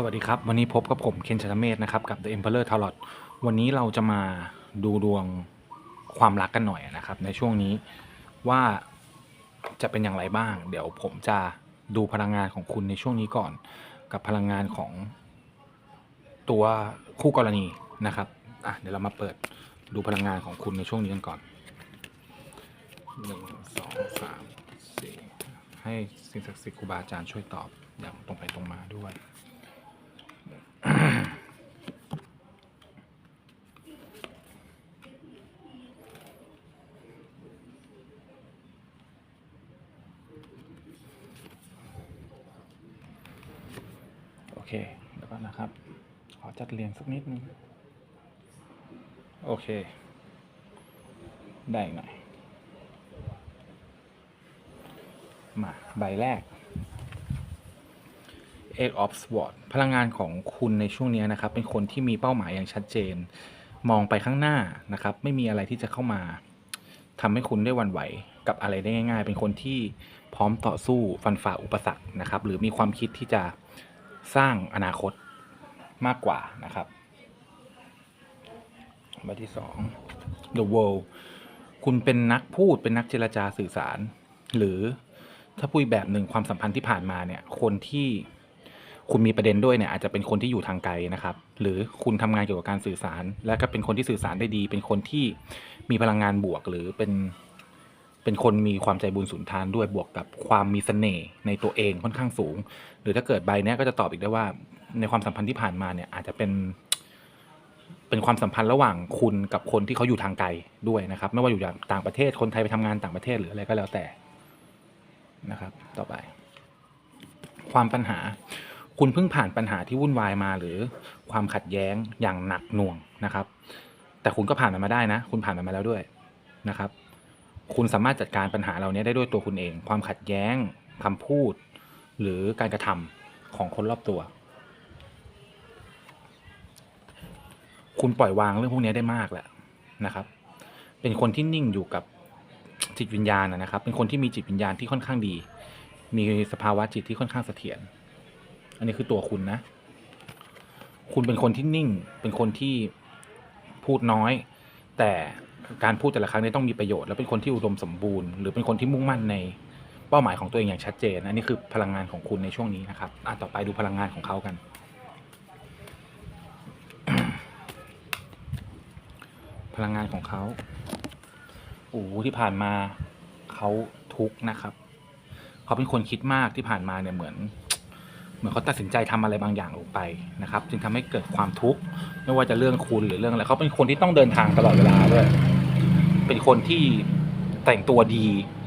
สวัสดีครับ วันนี้พบกับผมเคนชนเมธนะครับ กับ The Emperor Tarot วันนี้เราจะมาดูดวงความรักกันหน่อยนะครับ ในช่วงนี้ว่าจะเป็นอย่างไรบ้าง เดี๋ยวผมจะดูพลังงานของคุณในช่วงนี้ก่อน กับพลังงานของตัวคู่กรณีนะครับอะเดี๋ยวเรามาเปิดดูพลังงานของคุณในช่วงนี้กันก่อนหนึ่งสองสามสี่ให้สิ่งศักดิ์สิทธิ์ครูบาอาจารย์ช่วยตอบอย่างตรงไปตรงมาด้วย โอเคเดี๋ยวก่อนนะครับ ขอจัดเรียงสักนิดนึง โอเค ได้หน่อย มา ใบแรก Eight of Swords พลังงานของคุณในช่วงนี้นะครับ เป็นคนที่มีเป้าหมายอย่างชัดเจน มองไปข้างหน้านะครับ ไม่มีอะไรที่จะเข้ามาทำให้คุณได้วันไหว กับอะไรได้ง่าย ๆ เป็นคนที่พร้อมต่อสู้ฟันฝ่าอุปสรรคนะครับ หรือมีความคิดที่จะสร้างอนาคตมากกว่านะครับบที่สอง The World คุณเป็นนักพูดเป็นนักเจรจาสื่อสาร หรือถ้าพูดแบบหนึ่งความสัมพันธ์ที่ผ่านมาเนี่ย คนที่คุณมีประเด็นด้วยเนี่ยอาจจะเป็นคนที่อยู่ทางไกลนะครับ หรือคุณทำงานเกี่ยวกับการสื่อสาร และก็เป็นคนที่สื่อสารได้ดี เป็นคนที่มีพลังงานบวก หรือเป็น เป็นคนมีความใจบุญสุนทานด้วยบวกกับความมีเสน่ห์ในตัวเองค่อนข้างสูง หรือถ้าเกิดใบเนี้ยก็จะตอบอีกได้ว่าในความสัมพันธ์ที่ผ่านมาเนี่ยอาจจะเป็นเป็นความสัมพันธ์ระหว่างคุณกับคนที่เขาอยู่ทางไกลด้วยนะครับ ไม่ว่าอยู่ต่างประเทศคนไทยไปทำงานต่างประเทศหรืออะไรก็แล้วแต่นะครับ ต่อไป ความปัญหา คุณเพิ่งผ่านปัญหาที่วุ่นวายมาหรือความขัดแย้งอย่างหนักหน่วงนะครับ แต่คุณก็ผ่านมันมาได้นะ คุณผ่านมันมาแล้วด้วยนะครับ คุณสามารถจัดการปัญหาเหล่านี้ได้ด้วยตัวคุณเอง ความขัดแย้งคำพูด หรือการกระทำของคนรอบตัว คุณปล่อยวางเรื่องพวกนี้ได้มากแหละนะครับ เป็นคนที่นิ่งอยู่กับจิตวิญญาณนะครับ เป็นคนที่มีจิตวิญญาณที่ค่อนข้างดี มีสภาวะจิตที่ค่อนข้างเสถียร อันนี้คือตัวคุณนะ คุณเป็นคนที่นิ่ง เป็นคนที่พูดน้อย แต่ การพูดแต่ละครั้งนี้ต้องมีประโยชน์ และเป็นคนที่อุดมสมบูรณ์หรือเป็นคนที่มุ่งมั่นในเป้าหมายของตัวเองอย่างชัดเจนอันนี้คือพลังงานของคุณในช่วงนี้นะครับอะต่อไปดูพลังงานของเขากัน พลังงานของเขาโอ้ที่ผ่านมาเขาทุกข์นะครับเขาเป็นคนคิดมากที่ผ่านมาเนี่ยเหมือน เหมือนเขาตัดสินใจทำอะไรบางอย่างลงไปนะครับ จึงทำให้เกิดความทุกข์ไม่ว่าจะเรื่องคุณหรือเรื่องอะไรเขาเป็นคนที่ต้องเดินทางตลอดเวลาด้วย เป็นคนที่แต่งตัวดี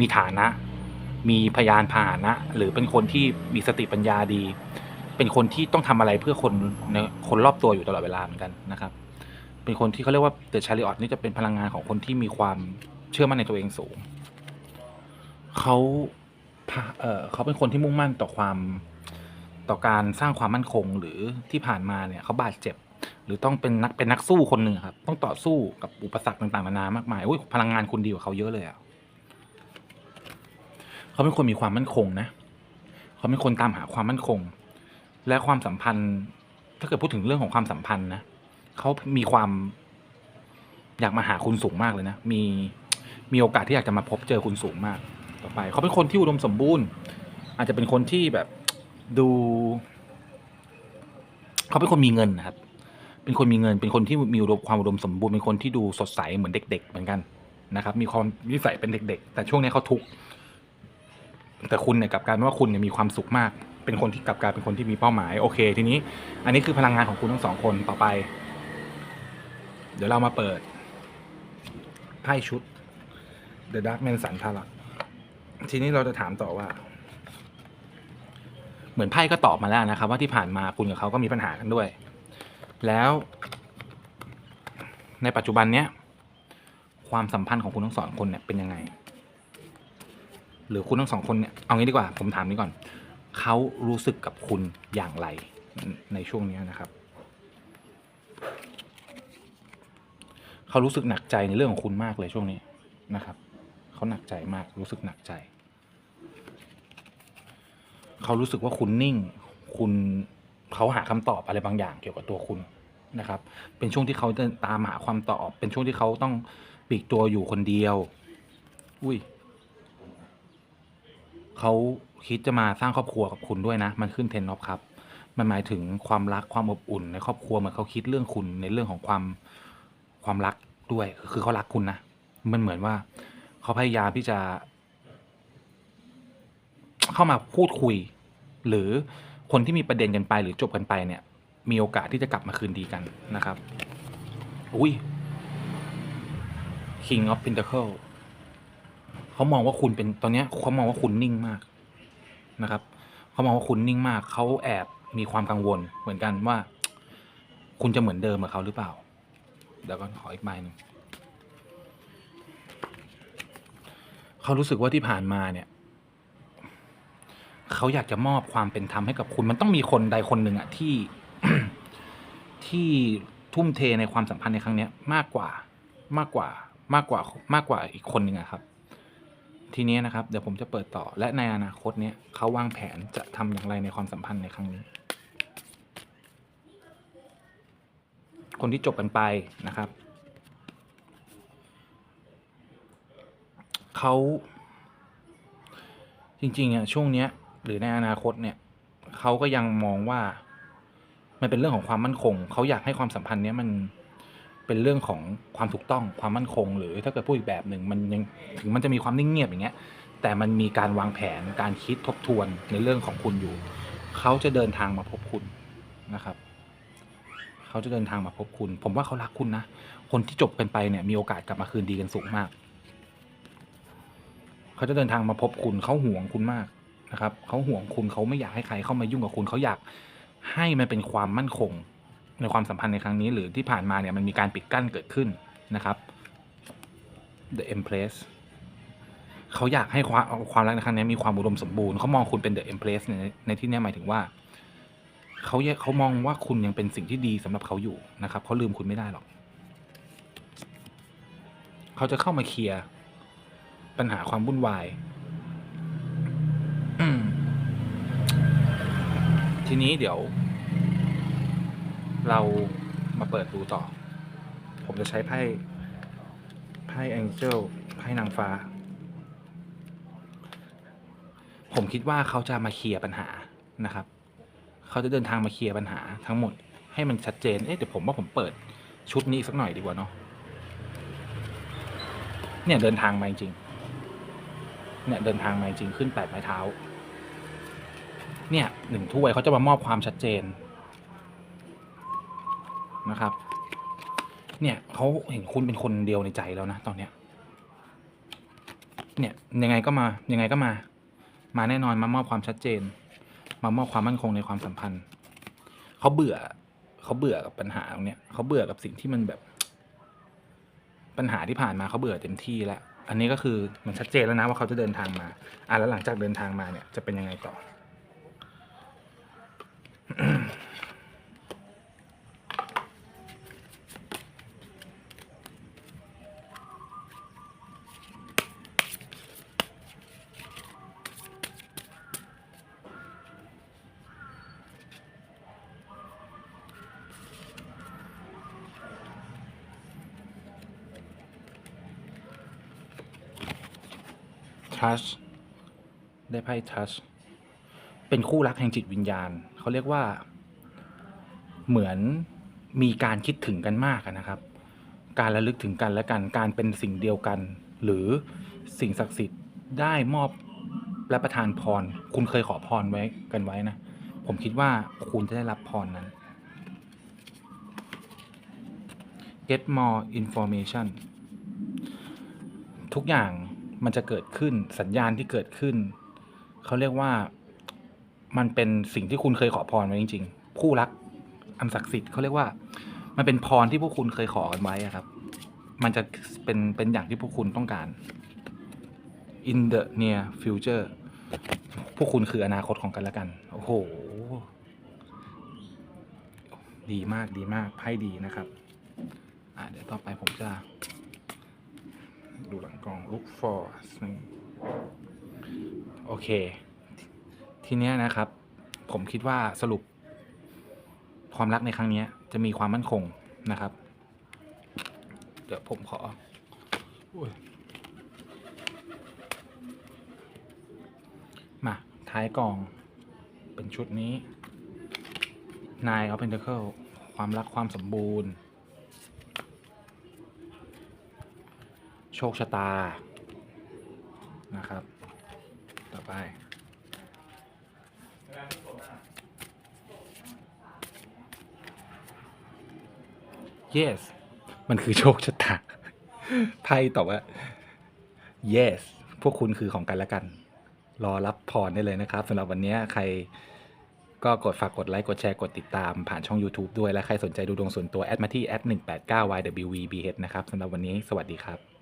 มีฐานะ มีพยานพาหนะ หรือเป็นคนที่มีสติปัญญาดี เป็นคนที่ต้องทำอะไรเพื่อคนในคนรอบตัวอยู่ตลอดเวลาเหมือนกันนะครับ เป็นคนที่เขาเรียกว่าเดอะชาริออตนี่จะเป็นพลังงานของคนที่มีความเชื่อมั่นในตัวเองสูงเขาเเขาเป็นคนที่มุ่งมั่นต่อความต่อการสร้างความมั่นคงหรือที่ผ่านมาเนี่ยเขาบาดเจ็บ หรือต้องเป็นนักเป็นนักสู้คนหนึ่งครับ ต้องต่อสู้กับอุปสรรคต่างๆนานามากมายอุ้ยพลังงานคุณดีกว่าเขาเยอะเลยอะเขาเป็นคนมีความมั่นคงนะเขาเป็นคนตามหาความมั่นคง และความสัมพันธ์ ถ้าเกิดพูดถึงเรื่องของความสัมพันธ์นะเขามีความ อยากมาหาคุณสูงมากเลยนะมีมีโอกาสที่อยากจะมาพบเจอคุณสูงมากต่อไป เขาเป็นคนที่อุดมสมบูรณ์ อาจจะเป็นคนที่แบบดู เขาเป็นคนมีเงินนะครับ เป็นคนมีเงิน เป็นคนที่มีความอุดมสมบูรณ์ เป็นคนที่ดูสดใสเหมือนเด็ก ๆ เหมือนกันนะครับ มีความวิสัยเป็นเด็ก ๆ แต่ช่วงนี้เขาทุกข์แต่คุณเนี่ยกลับกลารว่าคุณเนี่ยมีความสุขมาก เป็นคนที่กลับกลายเป็นคนที่มีเป้าหมาย โอเค ทีนี้ อันนี้คือพลังงานของคุณทั้งสองคนต่อไป เดี๋ยวเรามาเปิดไพ่ชุด The Dark Man สันทารักทีนี้เราจะถามต่อว่า เหมือนไพ่ก็ตอบมาแล้วนะครับ ว่าที่ผ่านมาคุณกับเขาก็มีปัญหากันด้วย แล้ว ในปัจจุบันเนี้ยความสัมพันธ์ของคุณทั้งสองคนเนี่ยเป็นยังไง หรือคุณทั้งสองคนเนี่ยเอางี้ดีกว่า ผมถามนี้ก่อนเขารู้สึกกับคุณอย่างไรในช่วงนี้นะครับเขารู้สึกหนักใจในเรื่องของคุณมากเลยช่วงนี้นะครับเขาหนักใจมากรู้สึกหนักใจเขารู้สึกว่าคุณนิ่ง คุณเขาหาคำตอบอะไรบางอย่างเกี่ยวกับตัวคุณ นะครับ เป็นช่วงที่เขาเดินตามหาความตอบ เป็นช่วงที่เขาต้องปีกตัวอยู่คนเดียว อุ้ยเขาคิดจะมาสร้างครอบครัวกับคุณด้วยนะ มันขึ้นเทนนอฟครับ มันหมายถึงความรักความอบอุ่นในครอบครัวเหมือนเขาคิดเรื่องคุณในเรื่องของความความรักด้วย คือเขารักคุณนะ มันเหมือนว่าเขาพยายามที่จะ เข้ามาพูดคุย หรือคนที่มีประเด็นกันไปหรือจบกันไปเนี่ย มีโอกาสที่จะกลับมาคืนดีกันนะครับ อุ้ย King of Pentacle เขามองว่าคุณเป็นตอนนี้เขามองว่าคุณนิ่งมากนะครับ เขามองว่าคุณนิ่งมาก เขาแอบมีความกังวลเหมือนกันว่า คุณจะเหมือนเดิมกับเขาหรือเปล่า เดี๋ยวก่อนขออีกใบหนึ่งเขารู้สึกว่าที่ผ่านมาเนี่ยเขาอยากจะมอบความเป็นธรรมให้กับคุณมันต้องมีคนใดคนหนึ่งอะที่ ที่ทุ่มเทในความสัมพันธ์ในครั้งเนี้ยมากกว่ามากกว่ามากกว่ามากกว่าอีกคนหนึ่งอะครับ ทีนี้นะครับเดี๋ยวผมจะเปิดต่อและในอนาคตเนี้ยเขาวางแผนจะทำอย่างไรในความสัมพันธ์ในครั้งนี้ คนที่จบกันไปนะครับเขาจริงๆอะช่วงเนี้ยหรือในอนาคตเนี่ยเขาก็ยังมองว่า มันเป็นเรื่องของความมั่นคง เขาอยากให้ความสัมพันธ์เนี้ยมันเป็นเรื่องของความถูกต้องความมั่นคง หรือถ้าเกิดพูดอีกแบบหนึ่งมันยังถึงมันจะมีความนิ่งเงียบอย่างเงี้ย แต่มันมีการวางแผนการคิดทบทวนในเรื่องของคุณอยู่ เขาจะเดินทางมาพบคุณนะครับ เขาจะเดินทางมาพบคุณ ผมว่าเขารักคุณนะ คนที่จบกันไปเนี่ยมีโอกาสกลับมาคืนดีกันสูงมาก เขาจะเดินทางมาพบคุณ เขาห่วงคุณมากนะครับ เขาห่วงคุณเขาไม่อยากให้ใครเข้ามายุ่งกับคุณเขาอยาก ให้มันเป็นความมั่นคง ในความสัมพันธ์ในครั้งนี้ หรือที่ผ่านมาเนี่ยมันมีการปิดกั้นเกิดขึ้นนะครับ The Empress เขาอยากให้ความความรักในครั้งนี้มีความอุดมสมบูรณ์เขามองคุณเป็น The Empress ในในที่นี้หมายถึงว่าเขาเขามองว่าคุณยังเป็นสิ่งที่ดีสำหรับเขาอยู่นะครับเขาลืมคุณไม่ได้หรอกเขาจะเข้ามาเคลียร์ปัญหาความวุ่นวาย ทีนี้เดี๋ยว เรามาเปิดดูต่อ ผมจะใช้ไพ่ไพ่แองเจิลไพ่นางฟ้า ผมคิดว่าเขาจะมาเคลียร์ปัญหานะครับ เขาจะเดินทางมาเคลียร์ปัญหาทั้งหมดให้มันชัดเจน เอ๊ะเดี๋ยวผมว่าผมเปิดชุดนี้สักหน่อยดีกว่าเนาะ เนี่ยเดินทางมาจริง เนี่ยเดินทางมาจริงขึ้นแปดไม้เท้า เนี่ยหนึ่งถ้วยเขาจะมามอบความชัดเจนนะครับ เนี่ยเขาเห็นคุณเป็นคนเดียวในใจแล้วนะตอนเนี้ย เนี่ยยังไงก็มายังไงก็มา มาแน่นอนมามอบความชัดเจน มามอบความมั่นคงในความสัมพันธ์เขาเบื่อเขาเบื่อกับปัญหาตรงเนี้ยเขาเบื่อกับสิ่งที่มันแบบ ปัญหาที่ผ่านมาเขาเบื่อเต็มที่แล้วอันนี้ก็คือมันชัดเจนแล้วนะว่าเขาจะเดินทางมา อะแล้วหลังจากเดินทางมาเนี่ยจะเป็นยังไงต่อ ทัชได้ไพ่ทัช เป็นคู่รักแห่งจิตวิญญาณ เขาเรียกว่า เหมือนมีการคิดถึงกันมากนะครับ การระลึกถึงกันและกัน การเป็นสิ่งเดียวกัน หรือสิ่งศักดิ์สิทธิ์ได้มอบและประทานพร คุณเคยขอพรไว้กันไว้นะ ผมคิดว่าคุณจะได้รับพรนั้น get more information ทุกอย่างมันจะเกิดขึ้นสัญญาณที่เกิดขึ้น เขาเรียกว่า มันเป็นสิ่งที่คุณเคยขอพรไว้จริง ๆ คู่รัก อันศักดิ์สิทธิ์เขาเรียกว่า มันเป็นพรที่พวกคุณเคยขอกันไว้ครับ มันจะเป็นเป็นอย่างที่พวกคุณต้องการ in the near future พวกคุณคืออนาคตของกันและกัน โอ้โห ดีมากดีมากไพ่ดีนะครับ อะเดี๋ยวต่อไปผมจะ ดูหลังกล่อง look for โอเค ทีเนี้ยนะครับ ผมคิดว่าสรุป ความรักในครั้งเนี้ย จะมีความมั่นคงนะครับ เดี๋ยวผมขออยมาท้ายกล่อง เป็นชุดนี้ Nine of Pentacle ความรักความสมบูรณ์ โชคชะตานะครับ ต่อไป yes มันคือโชคชะตาไพ่ตอบว่า yes พวกคุณคือของกันและกัน รอรับพรได้เลยนะครับสำหรับวันนี้ใครก็กดฝากกดไลค์ กดแชร์กดติดตามผ่านช่อง YouTube ด้วย และใครสนใจดูดวงส่วนตัว แอดมาที่ แอด189 ywvbh นะครับสำหรับวันนี้สวัสดีครับ